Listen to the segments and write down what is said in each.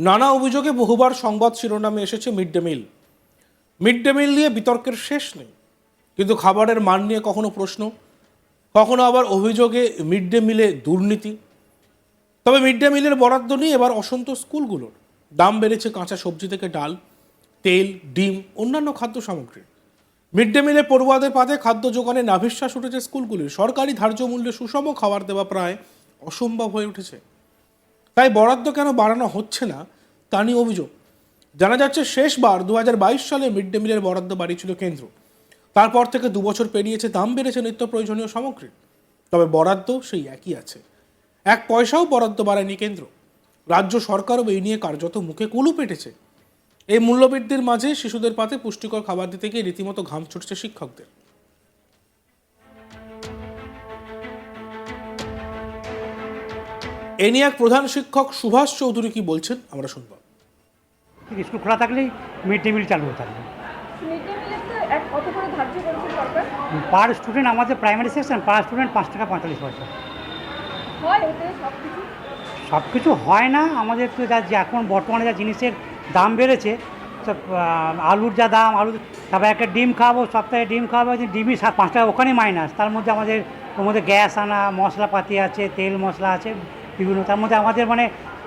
নানা অভিযোগে বহুবার সংবাদ শিরোনামে এসেছে mid day meal. Mid day meal নিয়ে বিতর্কের শেষ নেই। কিন্তু খাবারের মান নিয়ে কখনো প্রশ্ন, কখনো আবার অভিযোগে মিড ডে মিলে দুর্নীতি। তবে মিড ডে মিলের বরাদ্দ নিয়ে এবার অসন্তোষ স্কুলগুলোর। দাম বেড়েছে কাঁচা সবজি থেকে ডাল, তেল, ডিম, অন্যান্য খাদ্য সামগ্রী। মিড ডে মিলে পড়ুয়াদের পাতে খাদ্য যোগানে নাভিশ্বাস উঠেছে স্কুলগুলির। সরকারি ধার্য মূল্যে সুষম খাবার দেওয়া প্রায় অসম্ভব হয়ে উঠেছে। তাই বরাদ্দ কেন বাড়ানো হচ্ছে না, তা নিয়ে অভিযোগ। জানা যাচ্ছে শেষবার দু হাজার বাইশ সালে মিড ডে মিলের বরাদ্দ বাড়িয়েছিল কেন্দ্র। তারপর থেকে দুবছর পেরিয়েছে, দাম বেড়েছে নিত্য প্রয়োজনীয় সামগ্রীর। তবে বরাদ্দ সেই একই আছে। এক পয়সাও বরাদ্দ বাড়ায়নি কেন্দ্র। রাজ্য সরকারও এই নিয়ে কার্যত মুখে কুলু পেটেছে। এই মূল্যবৃদ্ধির মাঝে শিশুদের পাতে পুষ্টিকর খাবার দিতে গিয়ে রীতিমতো ঘাম ছুটছে শিক্ষকদের। এ নিয়ে এক প্রধান শিক্ষক সুভাষ চৌধুরী কি বলছেন আমরা শুনব। স্কুল খোলা থাকলেই মিড ডে মিল চালু হয়ে থাকবে। পার স্টুডেন্ট আমাদের প্রাইমারি সেকশন পার স্টুডেন্ট পাঁচ টাকা পঁয়তাল্লিশ পয়সা। সব কিছু হয় না আমাদের তো যা যে এখন বর্তমানে যা জিনিসের দাম বেড়েছে সব আলুর যা দাম আলু তারপর একটা ডিম খাব সপ্তাহে ডিম খাব যে ডিমই পাঁচ টাকা ওখানেই মাইনাস তার মধ্যে আমাদের ওর মধ্যে গ্যাস আনা মশলাপাতি আছে তেল মশলা আছে বিভিন্ন তার মধ্যে আমাদের মানে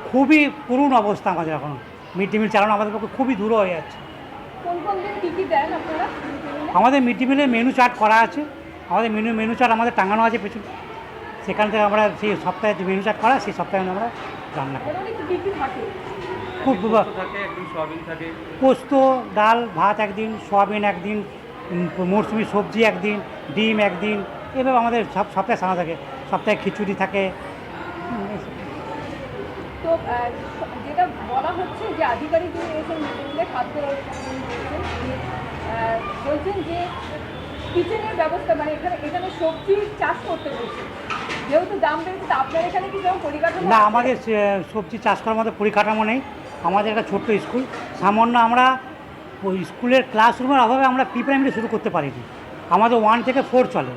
খুবই করুণ অবস্থা আমাদের এখন। মিড ডে মিল চালানো আমাদের পক্ষে খুবই দূর হয়ে যাচ্ছে। কোন কোন দিন কী কী দেন আপনারা? মিড ডে মিলে আমাদের মিড ডে মিলের মেনু চার্ট করা আছে। আমাদের মেনু মেনু চার্ট আমাদের টাঙানো আছে পেছনে। সেখান থেকে আমরা সেই সপ্তাহে যে মেনু চার্ট করা সেই সপ্তাহে আমরা রান্না করি। মোটামুটি কী কী থাকে? খুব পোস্ত ডাল ভাত একদিন সোয়াবিন একদিন মরশুমি সবজি একদিন ডিম একদিন। এভাবে আমাদের সব সপ্তাহে সানা থাকে। সপ্তাহে খিচুড়ি থাকে যেটা বলা হচ্ছে যে আধিকারিক যিনি এসে ডে মিলে খাদ্য বলছেন বলছেন যে কিচেনের ব্যবস্থা মানে এখানে এখানে সবজি চাষ করতে বলছে যেহেতু দাম বেড়েছে তা আপনার এখানে কি যেমন পরিকাঠামো না আমাদের সবজি চাষ করার মতো পরিকাঠামো নেই। আমাদের একটা ছোট্ট স্কুল। সামান্য আমরা ওই স্কুলের ক্লাসরুমের অভাবে আমরা প্রি প্রাইমারি শুরু করতে পারিনি। আমাদের ওয়ান থেকে ফোর চলে।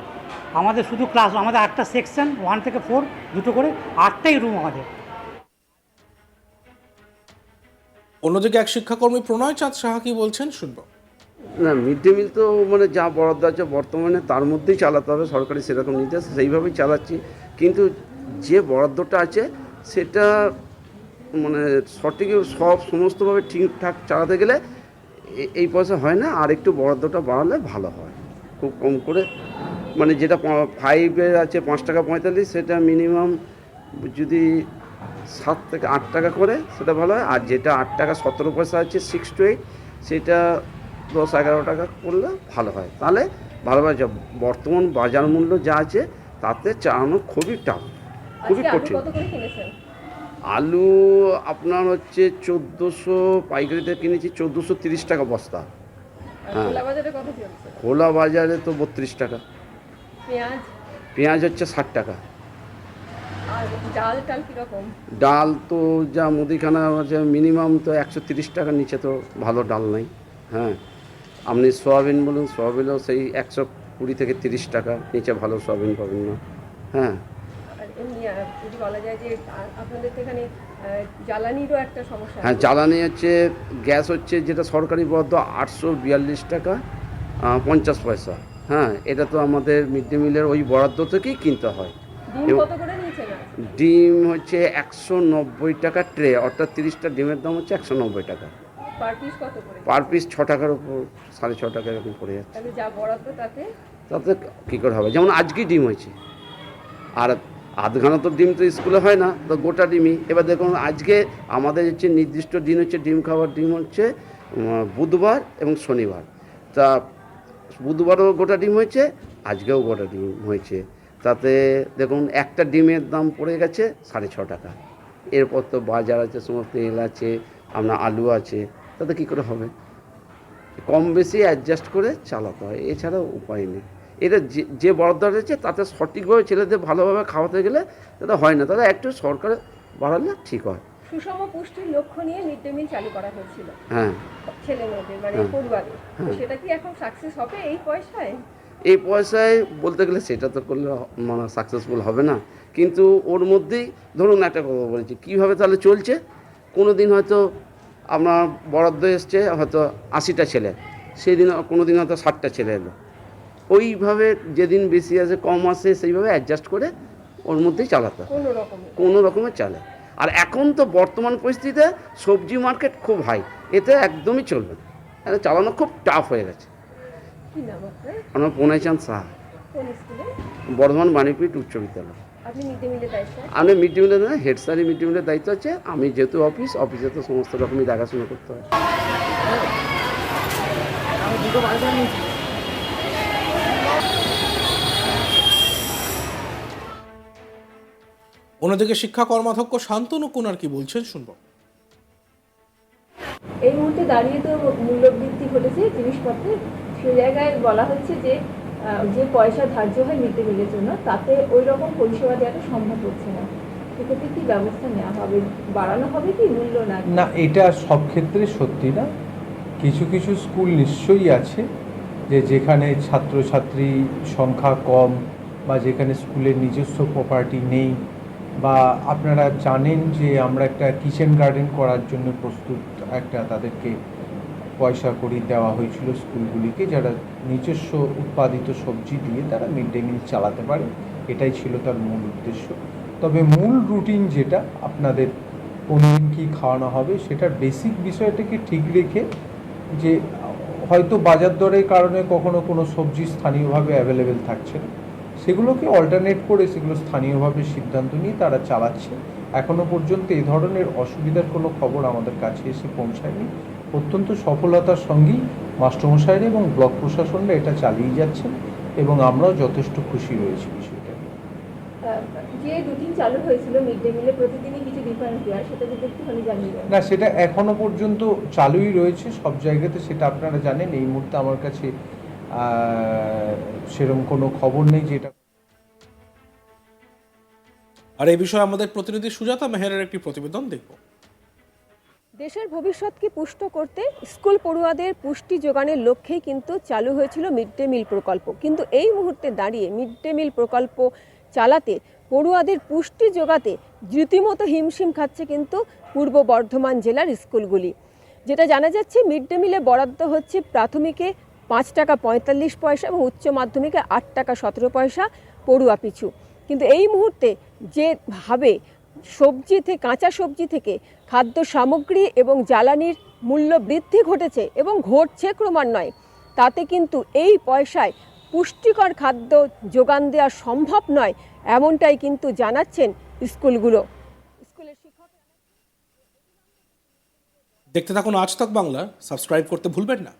আমাদের শুধু ক্লাস আমাদের আটটা সেকশন ওয়ান থেকে ফোর দুটো করে আটটাই রুম আমাদের। অন্যদিকে এক শিক্ষাকর্মী প্রণয় চাঁদ সাহা কি বলছেন শুনব। না, মিড ডে মিল তো মানে যা বরাদ্দ আছে বর্তমানে তার মধ্যেই চালাতে হবে, সরকারি সেরকম নির্দেশ, সেইভাবেই চালাচ্ছি। কিন্তু যে বরাদ্দটা আছে, সেটা মানে সঠিক সব সমস্তভাবে ঠিকঠাক চালাতে গেলে এই পয়সা হয় না, আর একটু বরাদ্দটা বাড়ালে ভালো হয়। খুব কম করে মানে যেটা ফাইভের আছে, পাঁচ টাকা পঁয়তাল্লিশ, সেটা মিনিমাম যদি সাত থেকে আট টাকা করে সেটা ভালো হয়। আর যেটা আট টাকা সতেরো পয়সা আছে সিক্স টু এইট সেটা দশ এগারো টাকা করলে ভালো হয়। তাহলে ভালো হয় যা- বর্তমান বাজার মূল্য যা আছে তাতে চালানো খুবই টাফ খুবই কঠিন। আলু আপনার হচ্ছে চোদ্দোশো পাইকারিতে কিনেছি চোদ্দোশো তিরিশ টাকা বস্তা। হ্যাঁ। খোলা বাজারে তো বত্রিশ টাকা। পেঁয়াজ? পেঁয়াজ হচ্ছে ষাট টাকা। ডাল টাল কীরকম? ডাল তো যা মুদিখানা আছে মিনিমাম তো একশো তিরিশ টাকার নিচে তো ভালো ডাল নাই। হ্যাঁ আপনি সোয়াবিন বলুন সোয়াবিনও সেই একশো কুড়ি থেকে তিরিশ টাকা নিচে ভালো সোয়াবিন পাবেন না। হ্যাঁ। আর এমনি আহ, যদি বলা যায় যে আপনাদের এখানে জ্বালানিরও একটা সমস্যা হ্যাঁ জ্বালানি হচ্ছে গ্যাস হচ্ছে যেটা সরকারি বরাদ্দ আটশো বিয়াল্লিশ টাকা পঞ্চাশ পয়সা। হ্যাঁ এটা তো আমাদের মিড ডে মিলের ওই বরাদ্দ থেকেই কিনতে হয়। কত করে? ডিম হচ্ছে একশো নব্বই টাকা ট্রে অর্থাৎ তিরিশটা ডিমের দাম হচ্ছে একশো নব্বই টাকা। পার পিস ছ টাকার উপর সাড়ে ছ টাকা এরকম পড়ে যাচ্ছে। তাতে? কী করে হবে? যেমন আজকে ডিম হয়েছে। আর আধঘানা তো ডিম তো স্কুলে হয় না তো গোটা ডিমই। এবার দেখুন আজকে আমাদের হচ্ছে নির্দিষ্ট দিন হচ্ছে ডিম খাওয়ার ডিম হচ্ছে বুধবার এবং শনিবার। তা বুধবারও গোটা ডিম হয়েছে আজকেও গোটা ডিম হয়েছে। তাতে দেখুন একটা ডিমের দাম পড়ে গেছে সাড়ে ছ টাকা। এরপর তো বাজার আছে সমস্ত তেল আছে আপনার আলু আছে তাতে কী করে হবে? কম বেশি অ্যাডজাস্ট করে চালাতে হয় এছাড়া উপায় নেই। এটা যে যে বরাদ্দ রয়েছে তাতে সঠিকভাবে ছেলেদের ভালোভাবে খাওয়াতে গেলে তাতে হয় না তাতে একটু সরকার বাড়ালে ঠিক হয়। সুষম পুষ্টির লক্ষ্য নিয়ে মিড ডে মিল চালু করা হয়েছিল। হ্যাঁ। ছেলে মেয়েদের মানে হ্যাঁ। তো হ্যাঁ। সেটা কি এখন সাকসেস হবে এই পয়সায়? এই পয়সায় বলতে গেলে সেটা তো করলে মানে সাকসেসফুল হবে না। কিন্তু ওর মধ্যেই ধরুন একটা কথা বলেছি কীভাবে তাহলে চলছে? কোনো দিন হয়তো আপনার বরাদ্দ এসছে হয়তো আশিটা ছেলে সেই দিন কোনো দিন হয়তো ষাটটা ছেলে এলো। ওইভাবে যেদিন বেশি আছে কম আসে সেইভাবে অ্যাডজাস্ট করে ওর মধ্যেই চালাতে কোনো রকমের চালে। আর এখন তো বর্তমান পরিস্থিতিতে সবজি মার্কেট খুব হাই এতে একদমই চলবে না। চালানো খুব টাফ হয়ে গেছে। কি নাম আপনার? আমার পোনাই চাঁদ কোন স্কুলে? বর্ধমান বাণীপীঠ উচ্চ বিদ্যালয়। আপনি মিড ডে মিলের দায়িত্ব আমি মিড ডে মিলের হেড স্যারই মিড ডে মিলের দায়িত্ব আছে। আমি যেহেতু অফিস অফিসে তো সমস্ত রকমই দেখাশোনা করতে হয়। অন্যদিকে শিক্ষা কর্মাধ্যক্ষ শান্তনু কুনার কি বলছেন শুনব। এই মুহূর্তে দাঁড়িয়ে তো মূল্যবৃদ্ধি ঘটেছে জিনিসপত্রের সে জায়গায় বলা হচ্ছে যে যে পয়সা ধার্য হয় মিড ডে মিলের জন্য, তাতে ওই রকম পরিষেবা দেওয়াটা সম্ভব হচ্ছে না। সেক্ষেত্রে কি ব্যবস্থা নেওয়া হবে? বাড়ানো হবে কি, মূল্য না না, এটা সব ক্ষেত্রে সত্যি না। কিছু কিছু স্কুল নিশ্চয়ই আছে যে, যেখানে ছাত্রছাত্রী সংখ্যা কম বা যেখানে স্কুলের নিজস্ব প্রপার্টি নেই বা আপনারা জানেন যে, আমরা একটা কিচেন গার্ডেন করার জন্য প্রস্তুত একটা তাদেরকে পয়সা করি দেওয়া হয়েছিল স্কুলগুলিকে, যারা নিজস্ব উৎপাদিত সবজি দিয়ে তারা মিড ডে মিল চালাতে পারে। এটাই ছিল তার মূল উদ্দেশ্য। তবে মূল রুটিন যেটা, আপনাদের কোনদিন কী খাওয়ানো হবে, সেটার বেসিক বিষয়টাকে ঠিক রেখে যে, হয়তো বাজার দরের কারণে কখনো কোনো সবজি স্থানীয়ভাবে অ্যাভেলেবেল থাকছে না। সেগুলোকে অল্টারনেট করে সেগুলো স্থানীয়ভাবে সিদ্ধান্ত নিয়ে তারা চালাচ্ছে। এখনও পর্যন্ত এই ধরনের অসুবিধার কোনো খবর আমাদের কাছে এসে পৌঁছায়নি। অত্যন্ত সফলতার সঙ্গেই মাস্টারমশাইরা এবং ব্লক প্রশাসনরা এটা চালিয়ে যাচ্ছেন এবং আমরাও যথেষ্ট খুশি রয়েছি বিষয়টা যে রুটিন চালু হয়েছিল মিড ডে মিলে প্রতিদিনই কিছু ডিফারেন্স দেওয়ার সেটা যদি একটুখানি জানিয়ে না সেটা এখনও পর্যন্ত চালুই রয়েছে সব জায়গাতে সেটা আপনারা জানেন এই মুহূর্তে আমার কাছে সেরকম কোনো খবর নেই যে এটা আর এই বিষয়ে আমাদের প্রতিনিধি সুজাতা মেহেরের একটি প্রতিবেদন দেখব। দেশের ভবিষ্যৎকে পুষ্ট করতে স্কুল পড়ুয়াদের পুষ্টি যোগানের লক্ষ্যেই কিন্তু চালু হয়েছিল মিড ডে মিল প্রকল্প। কিন্তু এই মুহূর্তে দাঁড়িয়ে মিড ডে মিল প্রকল্প চালাতে পড়ুয়াদের পুষ্টি যোগাতে রীতিমতো হিমশিম খাচ্ছে কিন্তু পূর্ব বর্ধমান জেলার স্কুলগুলি। যেটা জানা যাচ্ছে, মিড ডে মিলে বরাদ্দ হচ্ছে প্রাথমিকে পাঁচ টাকা পঁয়তাল্লিশ পয়সা এবং উচ্চ মাধ্যমিকে আট টাকা সতেরো পয়সা পড়ুয়া পিছু। কিন্তু এই মুহূর্তে যেভাবে সবজি থেকে, কাঁচা সবজি থেকে খাদ্য সামগ্রী এবং জ্বালানির মূল্য বৃদ্ধি ঘটেছে এবং ঘটছে ক্রমান্বয়ে, তাতে কিন্তু এই পয়সায় পুষ্টিকর খাদ্য যোগান দেওয়া সম্ভব নয় এমনটাই কিন্তু জানাচ্ছেন স্কুলগুলো। দেখতে থাকুন আজ তক বাংলা, সাবস্ক্রাইব করতে ভুলবেন না।